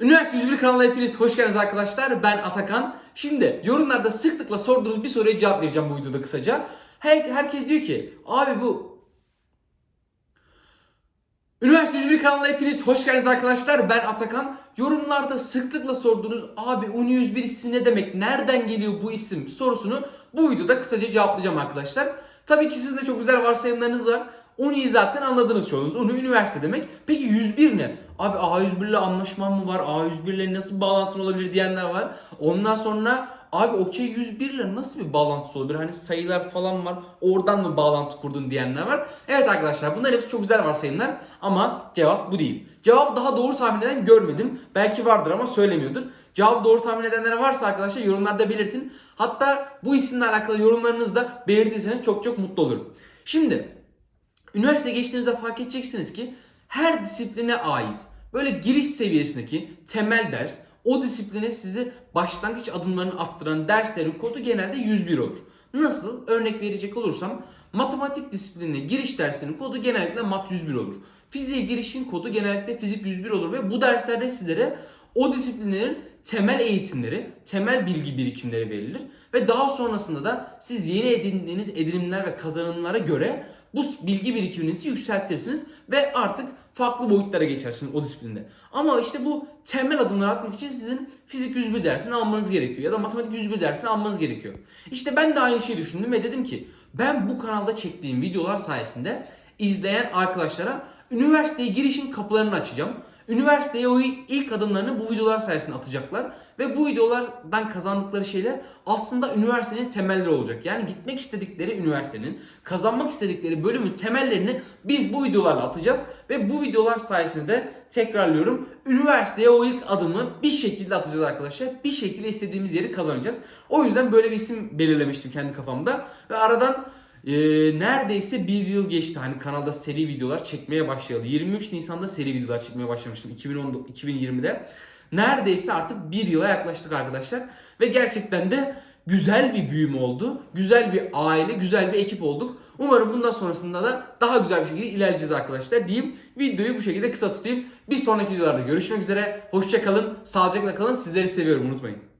Üniversite 101 kanalına hepiniz hoş geldiniz arkadaşlar. Ben Atakan. Şimdi yorumlarda sıklıkla sorduğunuz bir soruya cevap vereceğim bu videoda kısaca. Her, herkes diyor ki abi bu Üniversite 101 kanalına hepiniz hoş geldiniz arkadaşlar. Ben Atakan. Yorumlarda sıklıkla sorduğunuz abi Uni 101 ismi ne demek? Nereden geliyor bu isim sorusunu bu videoda kısaca cevaplayacağım arkadaşlar. Tabii ki sizin de çok güzel varsayımlarınız var. Uni'yi zaten anladınız çoğunuz. Uni üniversite demek. Peki 101 ne? Abi A101 ile anlaşmam mı var? A101 ile nasıl bağlantın olabilir diyenler var. Ondan sonra abi okey 101 ile nasıl bir bağlantısı olabilir? Hani sayılar falan var. Oradan mı bağlantı kurdun diyenler var. Evet arkadaşlar bunlar hepsi çok güzel varsayımlar ama cevap bu değil. Cevabı daha doğru tahmin eden görmedim. Belki vardır ama söylemiyordur. Cevabı doğru tahmin edenler varsa arkadaşlar yorumlarda belirtin. Hatta bu isimle alakalı yorumlarınızı da belirtirseniz çok çok mutlu olurum. Şimdi üniversite geçtiğinizde fark edeceksiniz ki her disipline ait böyle giriş seviyesindeki temel ders o disipline sizi başlangıç adımlarını attıran derslerin kodu genelde 101 olur. Nasıl? Örnek verecek olursam matematik disiplinine giriş dersinin kodu genellikle mat 101 olur. Fiziğe girişin kodu genellikle fizik 101 olur ve bu derslerde sizlere o disiplinlerin temel eğitimleri, temel bilgi birikimleri verilir ve daha sonrasında da siz yeni edindiğiniz edinimler ve kazanımlara göre bu bilgi birikiminizi yükseltirsiniz ve artık farklı boyutlara geçersiniz o disiplinde. Ama işte bu temel adımları atmak için sizin fizik 101 dersini almanız gerekiyor ya da matematik 101 dersini almanız gerekiyor. İşte ben de aynı şeyi düşündüm ve dedim ki ben bu kanalda çektiğim videolar sayesinde izleyen arkadaşlara üniversiteye girişin kapılarını açacağım. Üniversiteye o ilk adımlarını bu videolar sayesinde atacaklar. Ve bu videolardan kazandıkları şeyler aslında üniversitenin temelleri olacak. Yani gitmek istedikleri üniversitenin, kazanmak istedikleri bölümün temellerini biz bu videolarla atacağız. Ve bu videolar sayesinde de tekrarlıyorum. Üniversiteye o ilk adımı bir şekilde atacağız arkadaşlar. Bir şekilde istediğimiz yeri kazanacağız. O yüzden böyle bir isim belirlemiştim kendi kafamda. Ve aradan ee, neredeyse bir yıl geçti hani kanalda seri videolar çekmeye başlayalı. 23 Nisan'da seri videolar çekmeye başlamıştım 2010, 2020'de. Neredeyse artık bir yıla yaklaştık arkadaşlar. Ve gerçekten de güzel bir büyüme oldu. Güzel bir aile, güzel bir ekip olduk. Umarım bundan sonrasında da daha güzel bir şekilde ilerleyeceğiz arkadaşlar diyeyim. Videoyu bu şekilde kısa tutayım. Bir sonraki videolarda görüşmek üzere. Hoşça kalın, sağlıcakla kalın. Sizleri seviyorum unutmayın.